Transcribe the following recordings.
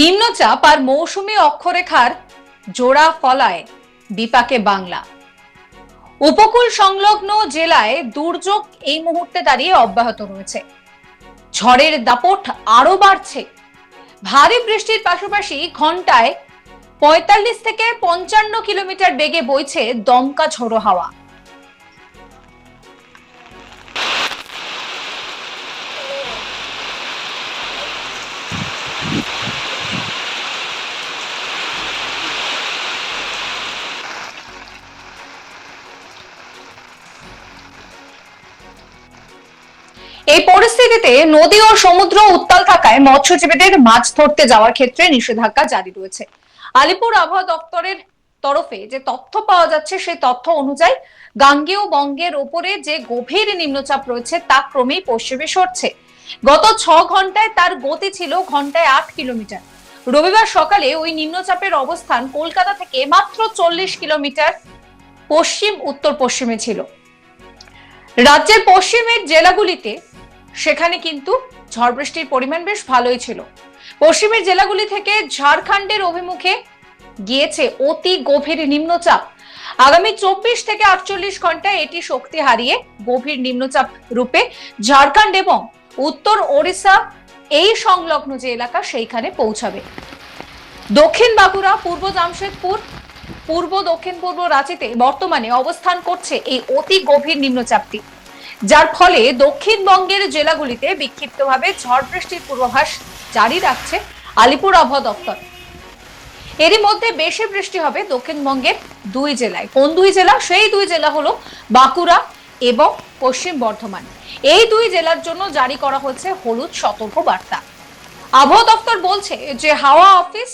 নিম্নচাপ আর মৌসুমী অক্ষরেখার জোড়া ফলায় বিপাকে বাংলা। উপকূল সংলগ্ন জেলায় দুর্যোগ এই মুহূর্তে দাঁড়িয়ে অব্যাহত রয়েছে। ঝড়ের দাপট আরও বাড়ছে। ভারী বৃষ্টির পাশাপাশি ঘন্টায় পঁয়তাল্লিশ থেকে পঞ্চান্ন কিলোমিটার বেগে বইছে দমকা ঝোড়ো হাওয়া। পরিস্থিতিতে নদী ও সমুদ্র উত্তাল থাকায় মৎস্যজীবীদের মাছ ধরতে যাওয়ার ক্ষেত্রে নিষেধাজ্ঞা জারি রয়েছে। আলিপুর আবহাওয়া দপ্তরের তরফে যে তথ্য পাওয়া যাচ্ছে, সেই তথ্য অনুযায়ী গাঙ্গেয় বঙ্গের ওপরে যে গভীর নিম্নচাপ রয়েছে, তা ক্রমেই পশ্চিমে সরছে। গত ছ ঘন্টায় তার গতি ছিল ঘন্টায় আট কিলোমিটার। রবিবার সকালে ওই নিম্নচাপের অবস্থান কলকাতা থেকে মাত্র চল্লিশ কিলোমিটার পশ্চিম উত্তর পশ্চিমে ছিল। রাজ্যের পশ্চিমের জেলাগুলিতে সেখানে কিন্তু ঝড় বৃষ্টির পরিমাণ বেশ ভালোই ছিল। পশ্চিমের জেলাগুলি থেকে ঝাড়খণ্ডের অভিমুখে গিয়েছে অতি গভীর নিম্নচাপ। আগামী চব্বিশ থেকে আটচল্লিশ ঘন্টায় এটি শক্তি হারিয়ে গভীর নিম্নচাপ রূপে ঝাড়খণ্ড এবং উত্তর ওড়িশা এই সংলগ্ন যে এলাকা সেইখানে পৌঁছাবে। দক্ষিণ বাঁকুড়া, পূর্ব জামশেদপুর, পূর্ব দক্ষিণ পূর্ব রাঁচিতে বর্তমানে অবস্থান করছে এই অতি গভীর নিম্নচাপটি। যার ফলে দক্ষিণবঙ্গের জেলাগুলিতে বিক্ষিপ্তভাবে ঝড় বৃষ্টির পূর্বাভাস জারি রাখছে আলিপুর আবহাওয়া দপ্তর। এরই মধ্যে বেশি বৃষ্টি হবে দক্ষিণবঙ্গের দুই জেলায়। কোন দুই জেলা? সেই দুই জেলা হলো বাঁকুড়া এবং পশ্চিম বর্ধমান। এই দুই জেলার জন্য জারি করা হয়েছে হলুদ সতর্ক বার্তা আবহাওয়া দপ্তর বলছে যে হাওয়া অফিস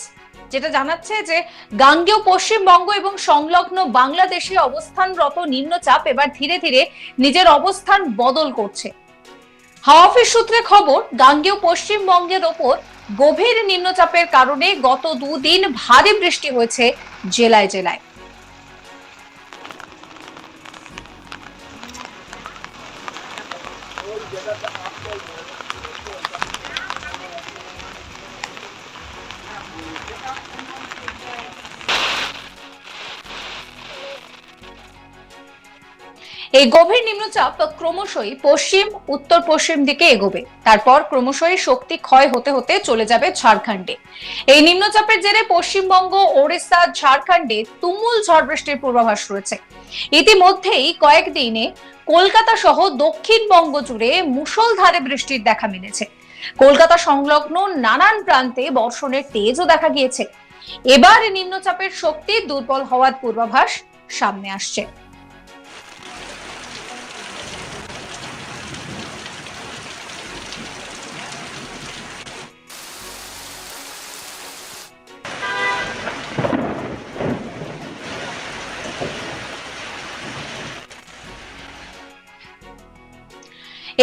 যেটা জানাচ্ছে যে গাঙ্গেয় পশ্চিমবঙ্গ এবং সংলগ্ন বাংলাদেশে অবস্থানরত নিম্নচাপ এবার ধীরে ধীরে নিজের অবস্থান বদল করছে। হাওয়া অফিস সূত্রে খবর, গাঙ্গেয় পশ্চিমবঙ্গের ওপর গভীর নিম্নচাপের কারণে গত দুদিন ভারী বৃষ্টি হয়েছে জেলায় জেলায়। এই গভীর নিম্নচাপ ক্রমশই পশ্চিম, উত্তর পশ্চিম দিকে এগোবে। তারপর ক্রমশই শক্তি ক্ষয় হতে হতে চলে যাবে ঝাড়খণ্ডে। এই নিম্নচাপের জেরে পশ্চিমবঙ্গ, ওড়িশা, ঝাড়খণ্ডে তুমুল ঝড় বৃষ্টির পূর্বাভাস রয়েছে। ইতিমধ্যেই কয়েকদিনে কলকাতা সহ দক্ষিণবঙ্গ জুড়ে মুষলধারে বৃষ্টির দেখা মিলেছে। কলকাতা সংলগ্ন নানান প্রান্তে বর্ষণের তেজও দেখা গিয়েছে। এবার নিম্নচাপের শক্তি দুর্বল হওয়ার পূর্বাভাস সামনে আসছে।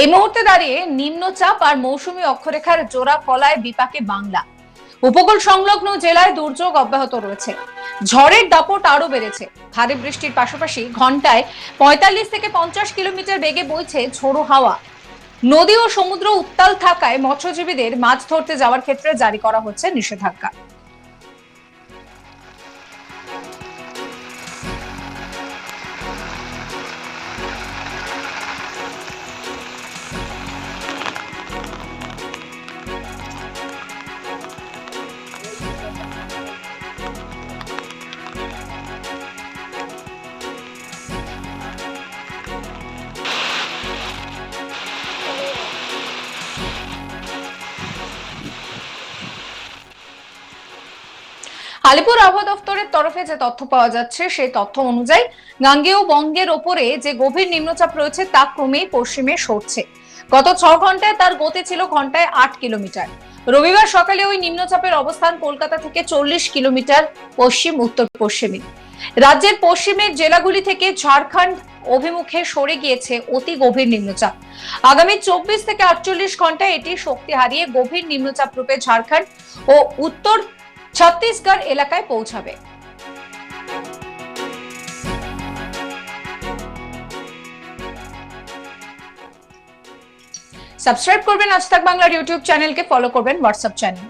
এই মুহূর্তে দাঁড়িয়ে নিম্নচাপ আর মৌসুমী অক্ষরেখার জোড়া ফলায় বিপাকে বাংলা। উপকূল সংলগ্ন জেলায় দুর্যোগ অব্যাহত রয়েছে। ঝড়ের দাপট আরও বেড়েছে। ভারী বৃষ্টির পাশাপাশি ঘন্টায় পঁয়তাল্লিশ থেকে পঞ্চাশ কিলোমিটার বেগে বইছে ঝোড়ো হাওয়া। নদী ও সমুদ্র উত্তাল থাকায় মৎস্যজীবীদের মাছ ধরতে যাওয়ার ক্ষেত্রে জারি করা হচ্ছে নিষেধাজ্ঞা। আলিপুর আবহাওয়া দপ্তরের তরফে যে তথ্য পাওয়া যাচ্ছে, সেই তথ্য অনুযায়ী গাঙ্গেয় বঙ্গের ওপরে যে গভীর নিম্নচাপ রয়েছে, তা ক্রমেই পশ্চিমে সরছে। গত ছ ঘন্টায় তার গতি ছিল ঘন্টায় আট কিলোমিটার। রবিবার সকালে ওই নিম্নচাপের অবস্থান কলকাতা থেকে চল্লিশ কিলোমিটার পশ্চিম, উত্তর পশ্চিমে। রাজ্যের পশ্চিমের জেলাগুলি থেকে ঝাড়খণ্ড অভিমুখে সরে গিয়েছে অতি গভীর নিম্নচাপ। আগামী চব্বিশ থেকে আটচল্লিশ ঘন্টায় এটি শক্তি হারিয়ে গভীর নিম্নচাপ রূপে ঝাড়খণ্ড ও উত্তর ছত্তিশগড় এলাকায় পৌঁছাবে। সাবস্ক্রাইব করবেন আজ বাংলার ইউটিউব চ্যানেলকে ফলো করবেন হোয়াটসঅ্যাপ চ্যানেল